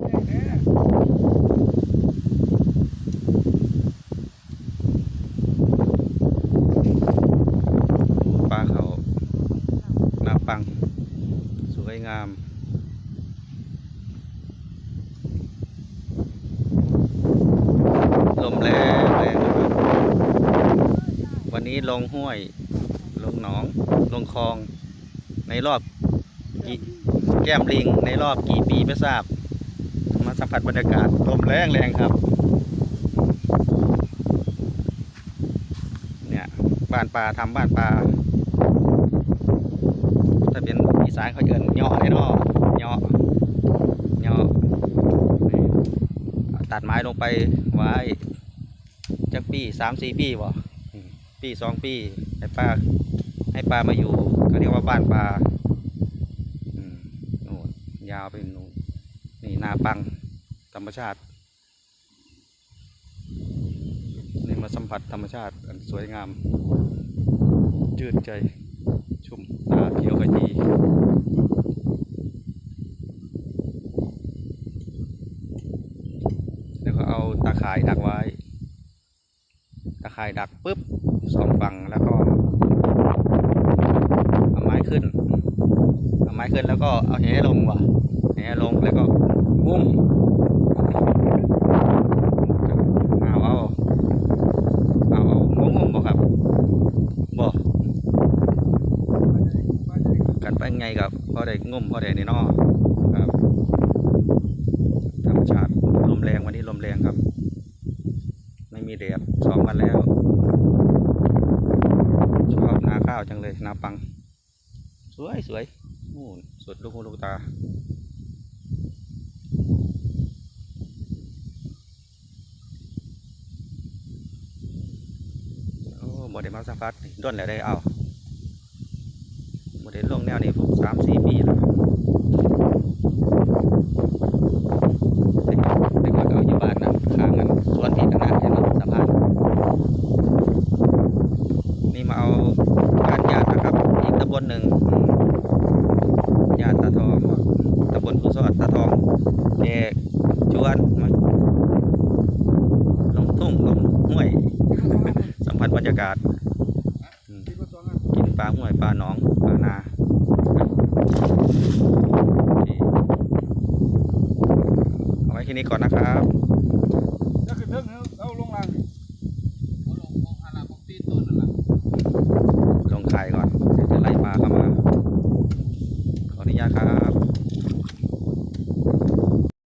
ปลาเขาหน้าปัง สวยงามลมแรงแรงนะครับ วันนี้ลงห้วย ลงหนอง ลงคลอง ในรอบกี่แก้มลิง ในรอบกี่ปีไม่ทราบ มาสัมผัสบรรยากาศลมแรงแรงครับ เนี่ยบ้านปลาทำบ้านปลาถ้าเป็นอีสานเขาเอินเหยาะเลยเนาะเหยาะเหยาะตัดไม้ลงไปไว้จักปีสามสี่ปีบ่ปีสองปีให้ปลาให้ปลามาอยู่เขาเรียกว่าบ้านปลาอืมนู่นยาวไปนู่น นี่นาปังธรรมชาติ นี่มาสัมผัสธรรมชาติอันสวยงาม จืดใจชุ่มตาเขียวขจีแล้วก็เอาตาข่ายดักไว้ ตาข่ายดักปุ๊บสองฝั่งแล้วก็เอาไม้ขึ้น เอาไม้ขึ้นแล้วก็เอาแหลงว่ะแหลงแล้วก็ งุ้มเอาเอาเอาเอางุ้มงุ้มบ่ครับบ่กันไปไงกับพอได้งมพอได้นี่เนอครับธรรมชาติลมแรงวันนี้ลมแรงครับ ไม่มีแดดสองวันแล้วชอบนาข้าวจังเลยนาปัง สวยสวยโอ้สุดลูกหูลูกตา โอ้ บ่ได้มาสัมผัสด้นแล้วได้เอาโมเดลลงแนวนี้ผมสามสี่ปีแล้วครับเด็กเด็กก็เอาอยู่บ้านนะข้างกันสวนที่ขนาดเห็นไหมสะพานนี่มาเอาการญาตินะครับอีกตำบลหนึ่งญาติตาทองตำบลผู้ซอดตาทองเอกชวนมา รรยากาศกินปลาห้วยปลาหนองปลานาเอาไว้ที่นี้ก่อนนะครับจะขึ้นเทิงเอาลงล่างลงไข่ก่อนจะไล่ปลาเข้ามาขออนุญาตครับ